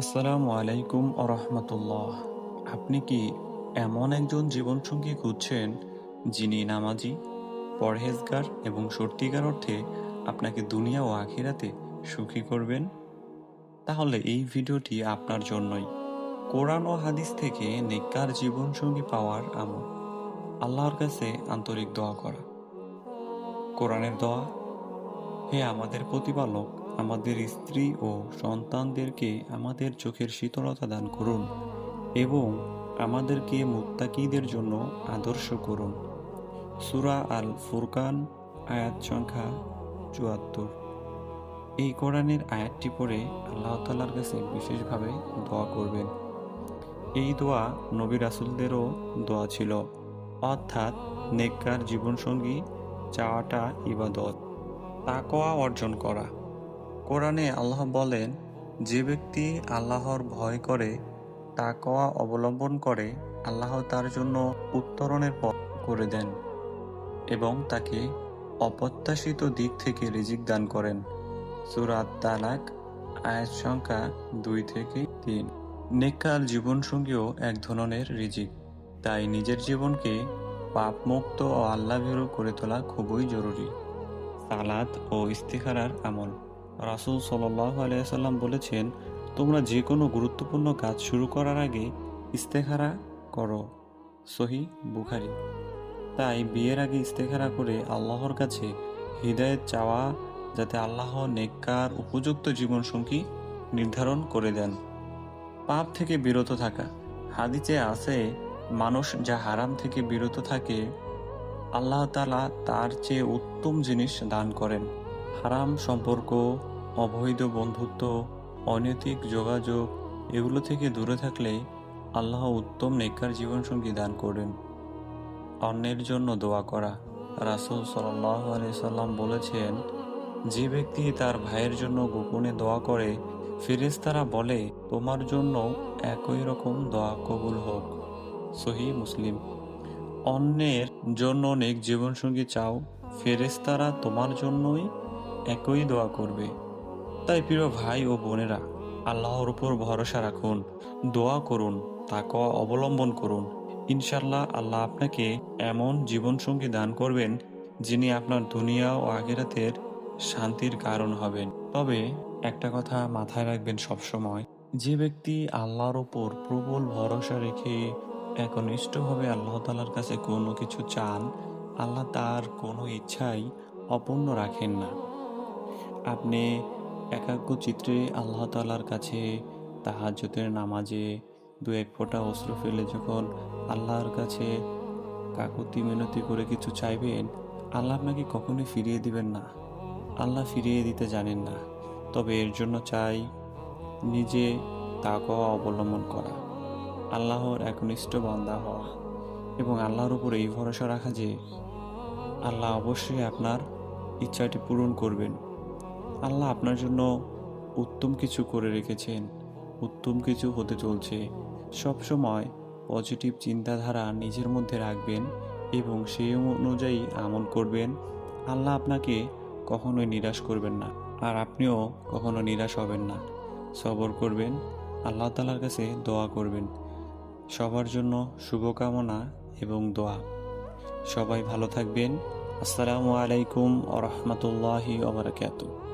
আসসালামু আলাইকুম আরহামতুল্লাহ আপনি কি এমন একজন জীবনসঙ্গী খুঁজছেন যিনি নামাজি, পরহেজগার এবং সত্যিকার অর্থে আপনাকে দুনিয়া ও আখিরাতে সুখী করবেন? তাহলে এই ভিডিওটি আপনার জন্যই। কোরআন ও হাদিস থেকে নেককার জীবনসঙ্গী পাওয়ার আমল। আল্লাহর কাছে আন্তরিক দোয়া করা। কোরআনের দোয়া, হে আমাদের প্রতিপালক আমাদের স্ত্রী ও সন্তানদেরকে আমাদের চোখের শীতলতা দান করুন এবং আমাদেরকে মুত্তাকিদের জন্য আদর্শ করুন। সুরা আল ফুরকান আয়াত সংখ্যা চুয়াত্তর। এই কোরআনের আয়াতটি পড়ে আল্লাহ তাল্লার কাছে বিশেষভাবে দোয়া করবেন। এই দোয়া নবী রাসুলদেরও দোয়া ছিল। অর্থাৎ নেককার জীবনসঙ্গী চাওয়াটা ইবাদত তাকোয়া অর্জন করা। কোরআনে আল্লাহ বলেন, যে ব্যক্তি আল্লাহর ভয় করে তাকোয়া অবলম্বন করে, আল্লাহ তার জন্য উত্তরণের পথ করে দেন এবং তাকে অপ্রত্যাশিত দিক থেকে রিজিক দান করেন। সুরাত তালাক আয়াত সংখ্যা দুই থেকে তিন। নেককার জীবনসঙ্গীও এক ধরনের রিজিক। তাই নিজের জীবনকে পাপমুক্ত ও আল্লাভীরু করে তোলা খুবই জরুরি। সালাত ও ইস্তিখারার আমল। রাসুল সাল্লাহ আলিয়াল্লাম বলেছেন, তোমরা যে কোনো গুরুত্বপূর্ণ কাজ শুরু করার আগে ইস্তেখারা করো। সহি বুখারি। তাই বিয়ের আগে ইস্তেখারা করে আল্লাহর কাছে হৃদায়ত চাওয়া, যাতে আল্লাহ নেককার, উপযুক্ত জীবনসঙ্গী নির্ধারণ করে দেন। পাপ থেকে বিরত থাকা। হাদিসে আছে, মানুষ যা হারাম থেকে বিরত থাকে, আল্লাহ তালা তার চেয়ে উত্তম জিনিস দান করেন। হারাম সম্পর্ক, অবৈধ বন্ধুত্ব, অনৈতিক যোগাযোগ, এগুলো থেকে দূরে থাকলে আল্লাহ উত্তম নেককার জীবনসঙ্গী দান করেন অন্যের জন্য দোয়া করা। রাসুল সাল্লাহ সাল্লাম বলেছেন, যে ব্যক্তি তার ভাইয়ের জন্য গোপনে দোয়া করে, ফেরেশতারা বলে, তোমার জন্য একই রকম দোয়া কবুল হোক। সহি মুসলিম। অন্যের জন্য নেক জীবনসঙ্গী চাও ফেরেস্তারা তোমার জন্যই একই দোয়া করবে। তাই প্রিয় ভাই ও বোনেরা, আল্লাহর উপর ভরসা রাখুন, দোয়া করুন তাকে অবলম্বন করুন। ইনশাল্লাহ আল্লাহ আপনাকে এমন জীবনসঙ্গী দান করবেন, যিনি আপনার দুনিয়া ও আগেরাতের শান্তির কারণ হবেন। তবে একটা কথা মাথায় রাখবেন সবসময়, যে ব্যক্তি আল্লাহর ওপর প্রবল ভরসা রেখে একনিষ্ঠভাবে আল্লাহ তালার কাছে কোনো কিছু চান, আল্লাহ তার কোনো ইচ্ছাই অপূর্ণ রাখেন না। আপনি একাগ্র চিত্রে আল্লাহ তালার কাছে তাহাজ্যতের নামাজে দু এক ফোঁটা অস্ত্র ফেলে যখন আল্লাহর কাছে কাকুতি মিনতি করে কিছু চাইবেন, আল্লাহ আপনাকে কখনোই ফিরিয়ে দিবেন না। আল্লাহ ফিরিয়ে দিতে জানেন না। তবে এর জন্য চাই নিজে তাকওয়া অবলম্বন করা। আল্লাহর একনিষ্ঠ বান্দা হওয়া এবং আল্লাহর উপর এই ভরসা রাখা যে আল্লাহ অবশ্যই আপনার ইচ্ছাটি পূরণ করবেন। আল্লাহ আপনার জন্য উত্তম কিছু করে রেখেছেন, উত্তম কিছু হতে চলছে। সবসময় পজিটিভ চিন্তাধারা নিজের মধ্যে রাখবেন এবং সেই অনুযায়ী আমল করবেন। আল্লাহ আপনাকে কখনোই নিরাশ করবেন না, আর আপনিও কখনো নিরাশ হবেন না। সবর করবেন, আল্লাহ তালার কাছে দোয়া করবেন। সবার জন্য শুভকামনা এবং দোয়া। সবাই ভালো থাকবেন। আসসালামু আলাইকুম আ রহমতুল্লাহি ওবরাকাতুহ